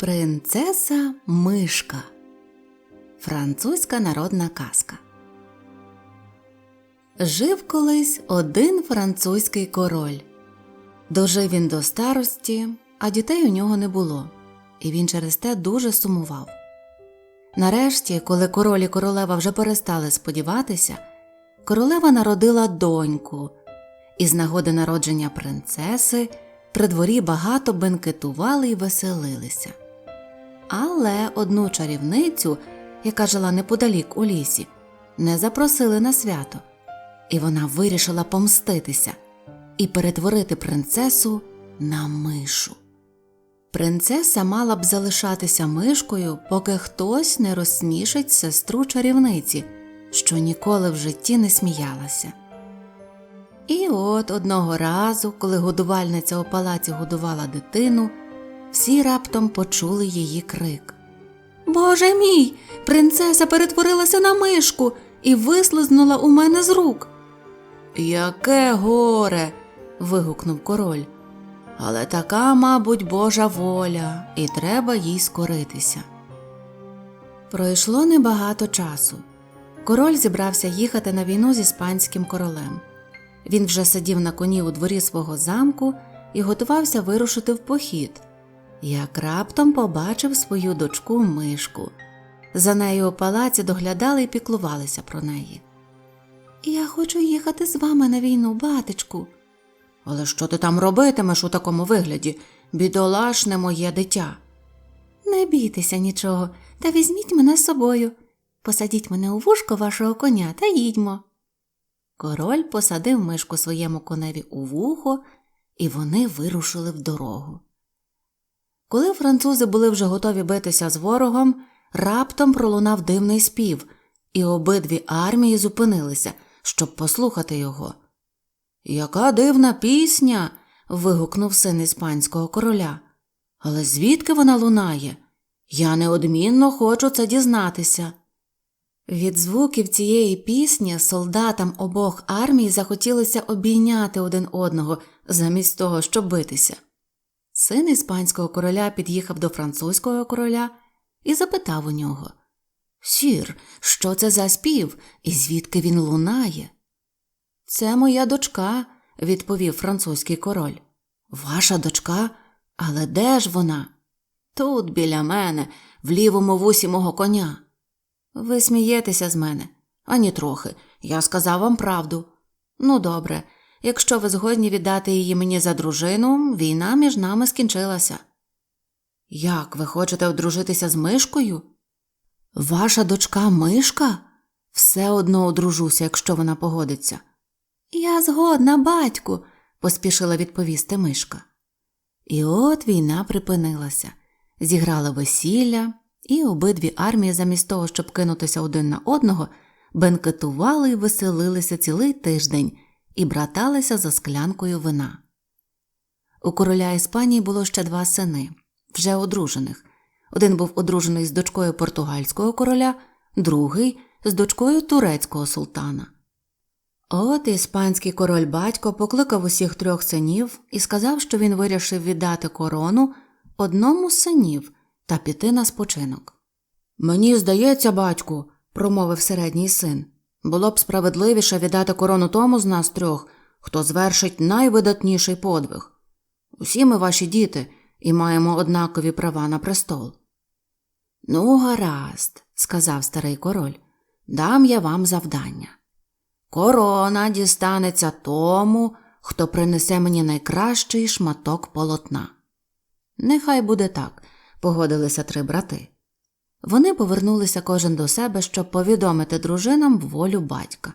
Принцеса Мишка. Французька народна казка. Жив колись один французький король. Дожив він до старості, а дітей у нього не було, і він через те дуже сумував. Нарешті, коли король і королева вже перестали сподіватися, королева народила доньку, і з нагоди народження принцеси при дворі багато бенкетували і веселилися. Але одну чарівницю, яка жила неподалік у лісі, не запросили на свято, і вона вирішила помститися і перетворити принцесу на мишу. Принцеса мала б залишатися мишкою, поки хтось не розсмішить сестру чарівниці, що ніколи в житті не сміялася. І от одного разу, коли годувальниця у палаці годувала дитину, всі раптом почули її крик. Боже мій! Принцеса перетворилася на мишку і вислизнула у мене з рук. Яке горе. вигукнув король. Але така, мабуть, Божа воля, і треба їй скоритися. Пройшло небагато часу. Король зібрався їхати на війну з іспанським королем. Він вже сидів на коні у дворі свого замку і готувався вирушити в похід, як раптом побачив свою дочку мишку. За нею у палаці доглядали і піклувалися про неї. Я хочу їхати з вами на війну, батечку. Але що ти там робитимеш у такому вигляді, бідолашне моє дитя? Не бійтеся нічого, та візьміть мене з собою. Посадіть мене у вушко вашого коня та їдьмо. Король посадив мишку своєму коневі у вухо, і вони вирушили в дорогу. Коли французи були вже готові битися з ворогом, раптом пролунав дивний спів, і обидві армії зупинилися, щоб послухати його. Яка дивна пісня. вигукнув син іспанського короля. Але звідки вона лунає? Я неодмінно хочу це дізнатися. Від звуків цієї пісні солдатам обох армій захотілося обійняти один одного замість того, щоб битися. Син іспанського короля під'їхав до французького короля і запитав у нього Сір, що це за спів і звідки він лунає? Це моя дочка, відповів французький король. Ваша дочка? Але де ж вона? Тут, біля мене, в лівому вусі мого коня. Ви смієтеся з мене, ані трохи. Я сказав вам правду. Ну, добре, якщо ви згодні віддати її мені за дружину, війна між нами скінчилася. Як ви хочете одружитися з мишкою? Ваша дочка мишка? Все одно одружуся, якщо вона погодиться. Я згодна, батьку, поспішила відповісти мишка. І от війна припинилася, зіграла весілля, і обидві армії, замість того, щоб кинутися один на одного, бенкетували і веселилися цілий тиждень і браталися за склянкою вина. У короля Іспанії було ще два сини, вже одружених. Один був одружений з дочкою португальського короля, другий з дочкою турецького султана. От іспанський король батько покликав усіх трьох синів і сказав, що він вирішив віддати корону одному з синів та піти на спочинок. Мені здається, батьку, промовив середній син, було б справедливіше віддати корону тому з нас трьох, хто звершить найвидатніший подвиг. Усі ми ваші діти і маємо однакові права на престол. Ну, гаразд, сказав старий король, дам я вам завдання. Корона дістанеться тому, хто принесе мені найкращий шматок полотна. Нехай буде так, погодилися три брати. Вони повернулися кожен до себе, щоб повідомити дружинам волю батька.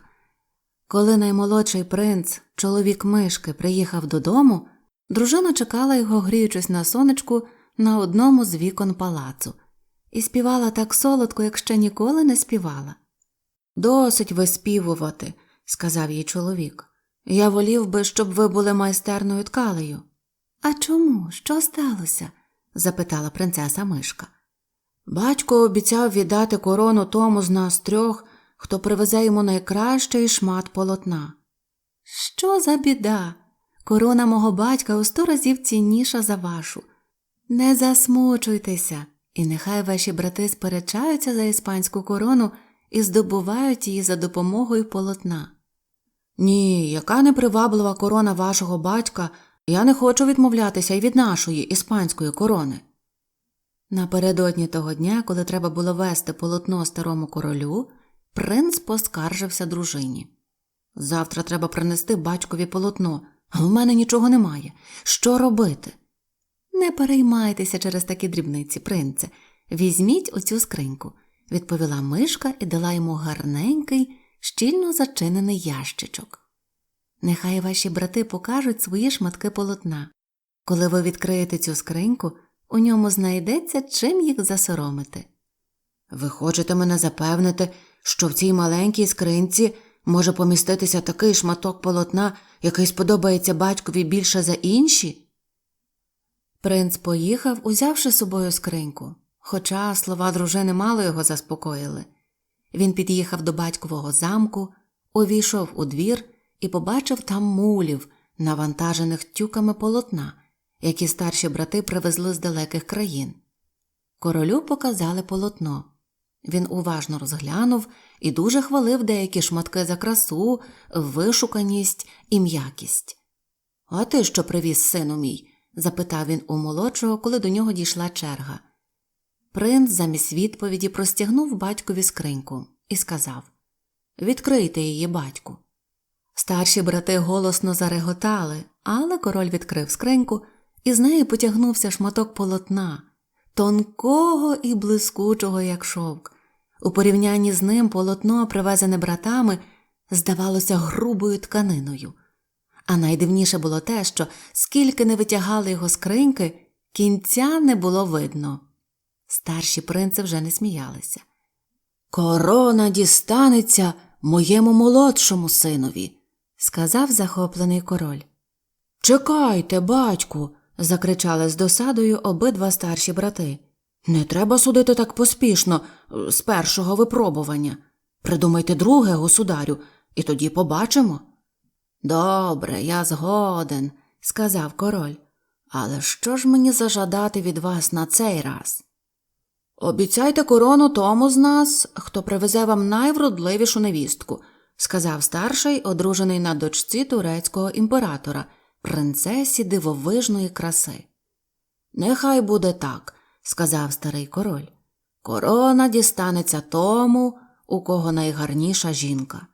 Коли наймолодший принц, чоловік мишки, приїхав додому, дружина чекала його, гріючись на сонечку на одному з вікон палацу, і співала так солодко, як ще ніколи не співала. Досить виспівувати, сказав їй чоловік. Я волів би, щоб ви були майстерною ткалею. А чому? Що сталося? запитала принцеса Мишка. Батько обіцяв віддати корону тому з нас трьох, хто привезе йому найкращий шмат полотна. Що за біда? Корона мого батька у сто разів цінніша за вашу. Не засмучуйтеся, і нехай ваші брати сперечаються за іспанську корону і здобувають її за допомогою полотна. Ні, яка неприваблива корона вашого батька, я не хочу відмовлятися й від нашої іспанської корони. Напередодні того дня, коли треба було вести полотно старому королю, принц поскаржився дружині. Завтра треба принести батькові полотно, а в мене нічого немає. Що робити? Не переймайтеся через такі дрібниці, принце. Візьміть оцю скриньку, відповіла мишка і дала йому гарненький, щільно зачинений ящичок. Нехай ваші брати покажуть свої шматки полотна. Коли ви відкриєте цю скриньку, у ньому знайдеться чим їх засоромити. Ви хочете мене запевнити, що в цій маленькій скринці може поміститися такий шматок полотна, який сподобається батькові більше за інші? Принц поїхав, узявши з собою скриньку, хоча слова дружини мало його заспокоїли. Він під'їхав до батькового замку, увійшов у двір і побачив там мулів, навантажених тюками полотна, які старші брати привезли з далеких країн. Королю показали полотно. Він уважно розглянув і дуже хвалив деякі шматки за красу, вишуканість і м'якість. А ти що привіз, сину мій? запитав він у молодшого, коли до нього дійшла черга. Принц замість відповіді простягнув батькові скриньку і сказав Відкрийте її, батьку. Старші брати голосно зареготали, але король відкрив скриньку і з неї потягнувся шматок полотна, тонкого і блискучого, як шовк. У порівнянні з ним полотно, привезене братами, здавалося грубою тканиною. А найдивніше було те, що скільки не витягали його скриньки, кінця не було видно. Старші принци вже не сміялися. Корона дістанеться моєму молодшому синові, сказав захоплений король. Чекайте, батьку. Закричали з досадою обидва старші брати. Не треба судити так поспішно, з першого випробування. Придумайте друге, государю, і тоді побачимо. Добре, я згоден, сказав король. Але що ж мені зажадати від вас на цей раз? Обіцяйте корону тому з нас, хто привезе вам найвродливішу невістку, сказав старший, одружений на дочці турецького імператора, принцесі дивовижної краси. Нехай буде так, сказав старий король. Корона дістанеться тому, у кого найгарніша жінка.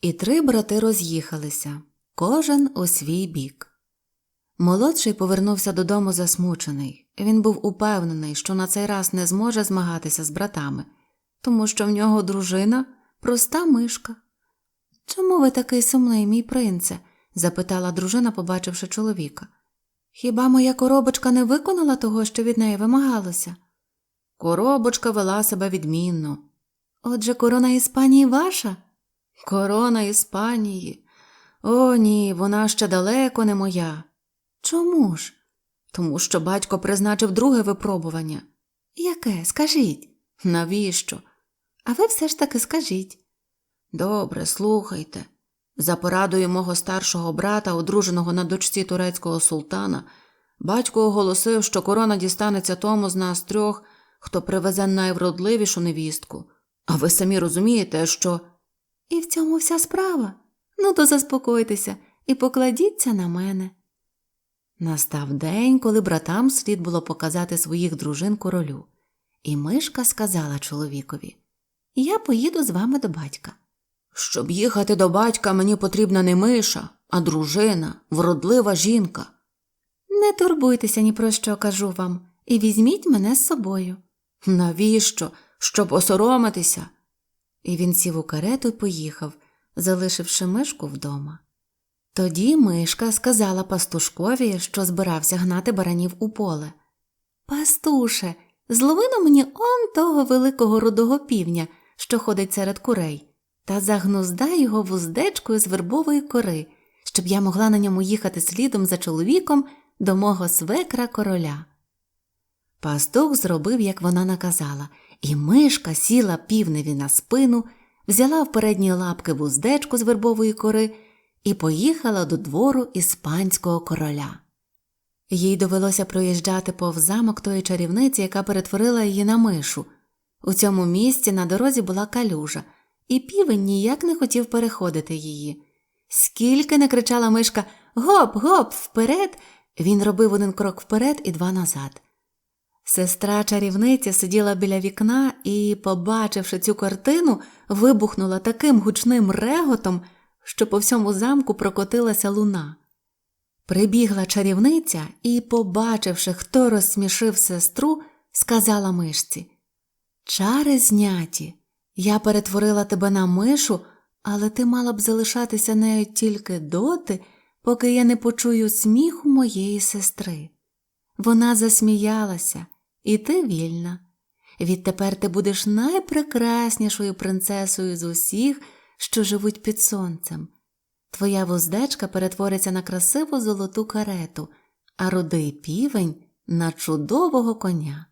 І три брати роз'їхалися, кожен у свій бік. Молодший повернувся додому засмучений. Він був упевнений, що на цей раз не зможе змагатися з братами, тому що в нього дружина проста мишка. Чому ви такий сумний, мій принце? Запитала дружина, побачивши чоловіка. Хіба моя коробочка не виконала того, що від неї вимагалося? Коробочка вела себе відмінно. Отже, корона Іспанії ваша? Корона Іспанії. О, ні, вона ще далеко не моя. Чому ж? Тому що батько призначив друге випробування. Яке? Скажіть. Навіщо? А ви все ж таки скажіть. Добре, слухайте. За порадою мого старшого брата, одруженого на дочці турецького султана, батько оголосив, що корона дістанеться тому з нас трьох, хто привезе найвродливішу невістку. А ви самі розумієте, що. І в цьому вся справа. Ну, то заспокойтеся і покладіться на мене. Настав день, коли братам слід було показати своїх дружин королю, і мишка сказала чоловікові Я поїду з вами до батька. Щоб їхати до батька, мені потрібна не миша, а дружина, вродлива жінка. Не турбуйтеся ні про що кажу вам, і візьміть мене з собою. Навіщо? Щоб осоромитися? І він сів у карету і поїхав, залишивши мишку вдома. Тоді мишка сказала пастушкові, що збирався гнати баранів у поле. Пастуше, злови на мені он того великого рудого півня, що ходить серед курей, та загнуздай його вуздечкою з вербової кори, щоб я могла на ньому їхати слідом за чоловіком до мого свекра короля. Пастух зробив, як вона наказала, і мишка сіла півневі на спину, взяла в передні лапки вуздечку з вербової кори і поїхала до двору іспанського короля. Їй довелося проїжджати повз замок тої чарівниці, яка перетворила її на мишу. У цьому місці на дорозі була калюжа, і півень ніяк не хотів переходити її. Скільки не кричала мишка Гоп, гоп, вперед, він робив один крок вперед і два назад. Сестра чарівниця сиділа біля вікна і, побачивши цю картину, вибухнула таким гучним реготом, що по всьому замку прокотилася луна. Прибігла чарівниця і, побачивши, хто розсмішив сестру, сказала мишці Чари зняті, я перетворила тебе на мишу, але ти мала б залишатися нею тільки доти, поки я не почую сміху моєї сестри. Вона засміялася, і ти вільна. Відтепер ти будеш найпрекраснішою принцесою з усіх, що живуть під сонцем. Твоя вуздечка перетвориться на красиву золоту карету, а рудий півень на чудового коня.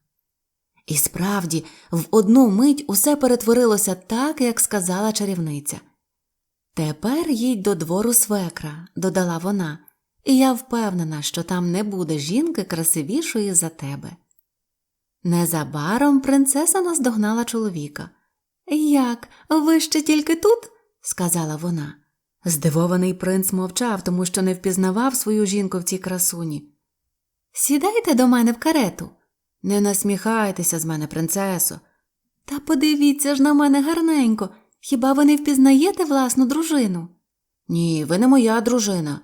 І справді, в одну мить усе перетворилося так, як сказала чарівниця. Тепер їдь до двору свекра, додала вона, і я впевнена, що там не буде жінки красивішої за тебе. Незабаром принцеса наздогнала чоловіка. Як, ви ще тільки тут? сказала вона. Здивований принц мовчав, тому що не впізнавав свою жінку в цій красуні. Сідайте до мене в карету. Не насміхайтеся з мене, принцесо. Та подивіться ж на мене гарненько. Хіба ви не впізнаєте власну дружину? Ні, ви не моя дружина.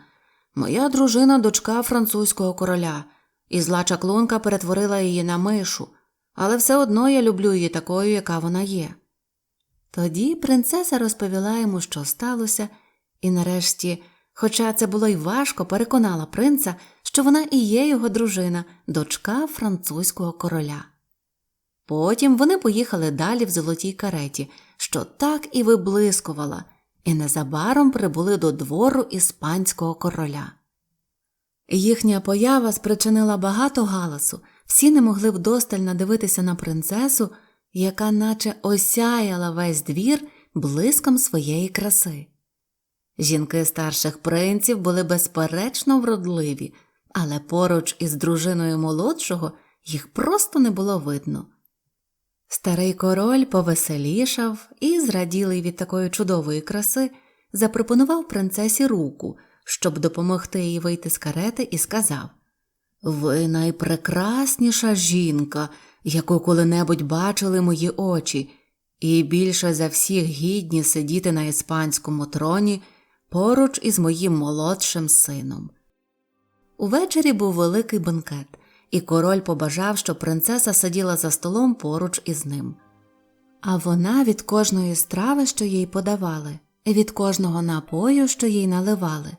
Моя дружина дочка французького короля, і зла чаклунка перетворила її на мишу, але все одно я люблю її такою, яка вона є. Тоді принцеса розповіла йому, що сталося, і нарешті, хоча це було й важко, переконала принца, що вона і є його дружина, дочка французького короля. Потім вони поїхали далі в золотій кареті, що так і виблискувала, і незабаром прибули до двору іспанського короля. Їхня поява спричинила багато галасу, всі не могли вдосталь надивитися на принцесу, яка наче осяяла весь двір блиском своєї краси. Жінки старших принців були безперечно вродливі, але поруч із дружиною молодшого їх просто не було видно. Старий король повеселішав і, зраділий від такої чудової краси, запропонував принцесі руку, щоб допомогти їй вийти з карети, і сказав Ви найпрекрасніша жінка, яку коли-небудь бачили мої очі, і більше за всіх гідні сидіти на іспанському троні поруч із моїм молодшим сином. Увечері був великий бенкет, і король побажав, щоб принцеса сиділа за столом поруч із ним. А вона від кожної страви, що їй подавали, від кожного напою, що їй наливали,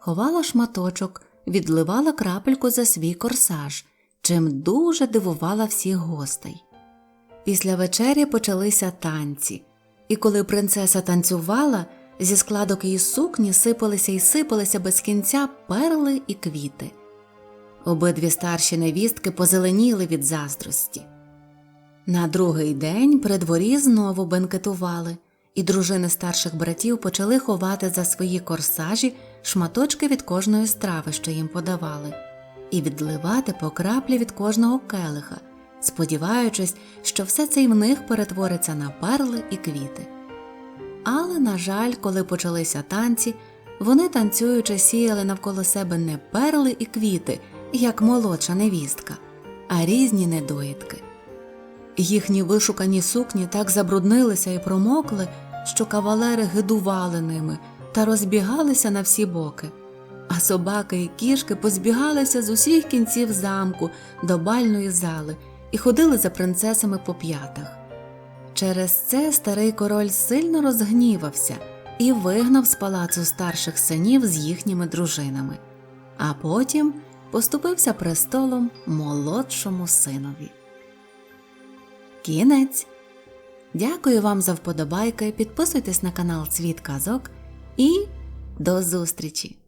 ховала шматочок, відливала крапельку за свій корсаж, чим дуже дивувала всіх гостей. Після вечері почалися танці, і коли принцеса танцювала, зі складок її сукні сипалися і сипалися без кінця перли і квіти. Обидві старші невістки позеленіли від заздрості. На другий день при дворі знову бенкетували, і дружини старших братів почали ховати за свої корсажі шматочки від кожної страви, що їм подавали, і відливати по краплі від кожного келиха, сподіваючись, що все це й в них перетвориться на перли і квіти. Але, на жаль, коли почалися танці, вони танцюючи сіяли навколо себе не перли і квіти, як молодша невістка, а різні недоїдки. Їхні вишукані сукні так забруднилися і промокли, що кавалери гидували ними та розбігалися на всі боки, а собаки і кішки позбігалися з усіх кінців замку до бальної зали і ходили за принцесами по п'ятах. Через це старий король сильно розгнівався і вигнав з палацу старших синів з їхніми дружинами, а потім поступився престолом молодшому синові. Кінець. Дякую вам за вподобайки. Підписуйтесь на канал Цвіт Казок і до зустрічі!